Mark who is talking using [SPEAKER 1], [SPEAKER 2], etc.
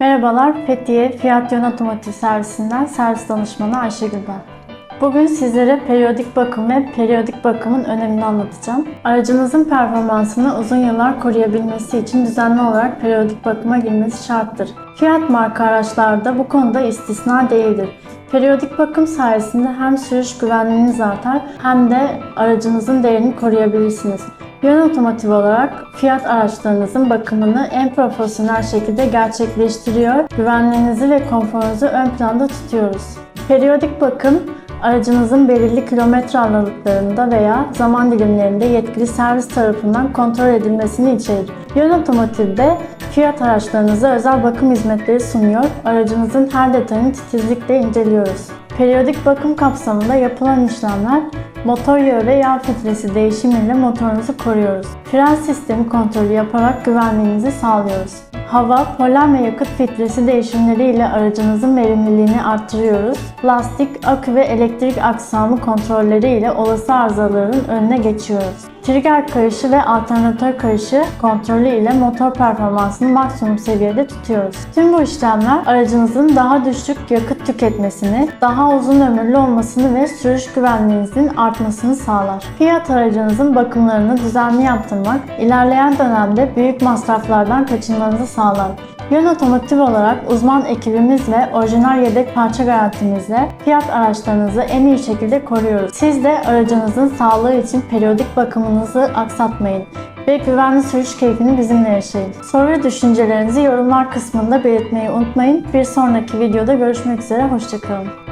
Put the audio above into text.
[SPEAKER 1] Merhabalar, Fethiye Fiyat Yön Otomotiv Servisinden servis danışmanı Ayşegül ben. Bugün sizlere periyodik bakım ve periyodik bakımın önemini anlatacağım. Aracınızın performansını uzun yıllar koruyabilmesi için düzenli olarak periyodik bakıma girmesi şarttır. Fiyat marka araçlarda bu konuda istisna değildir. Periyodik bakım sayesinde hem sürüş güvenliğiniz artar hem de aracınızın değerini koruyabilirsiniz. Yön otomotiv olarak fiyat araçlarınızın bakımını en profesyonel şekilde gerçekleştiriyor, güvenliğinizi ve konforunuzu ön planda tutuyoruz. Periyodik bakım, aracınızın belirli kilometre aralıklarında veya zaman dilimlerinde yetkili servis tarafından kontrol edilmesini içerir. Yön otomotivde fiyat araçlarınıza özel bakım hizmetleri sunuyor, aracınızın her detayını titizlikle inceliyoruz. Periyodik bakım kapsamında yapılan işlemler motor yağı ve yağ filtresi değişimiyle motorunuzu koruyoruz. Fren sistemi kontrolü yaparak güvenliğinizi sağlıyoruz. Hava, polen ve yakıt filtresi değişimleriyle aracınızın verimliliğini arttırıyoruz. Lastik, akü ve elektrik aksamı kontrolleri ile olası arızaların önüne geçiyoruz. Trigger kayışı ve alternatör kayışı kontrolü ile motor performansını maksimum seviyede tutuyoruz. Tüm bu işlemler aracınızın daha düşük yakıt tüketmesini, daha uzun ömürlü olmasını ve sürüş güvenliğinizin artmasını sağlar. Fiat aracınızın bakımlarını düzenli yaptırmak, ilerleyen dönemde büyük masraflardan kaçınmanızı sağlar. Yön otomotiv olarak uzman ekibimiz ve orijinal yedek parça garantimizle fiyat araçlarınızı en iyi şekilde koruyoruz. Siz de aracınızın sağlığı için periyodik bakımınızı aksatmayın ve güvenli sürüş keyfini bizimle yaşayın. Soru ve düşüncelerinizi yorumlar kısmında belirtmeyi unutmayın. Bir sonraki videoda görüşmek üzere, hoşçakalın.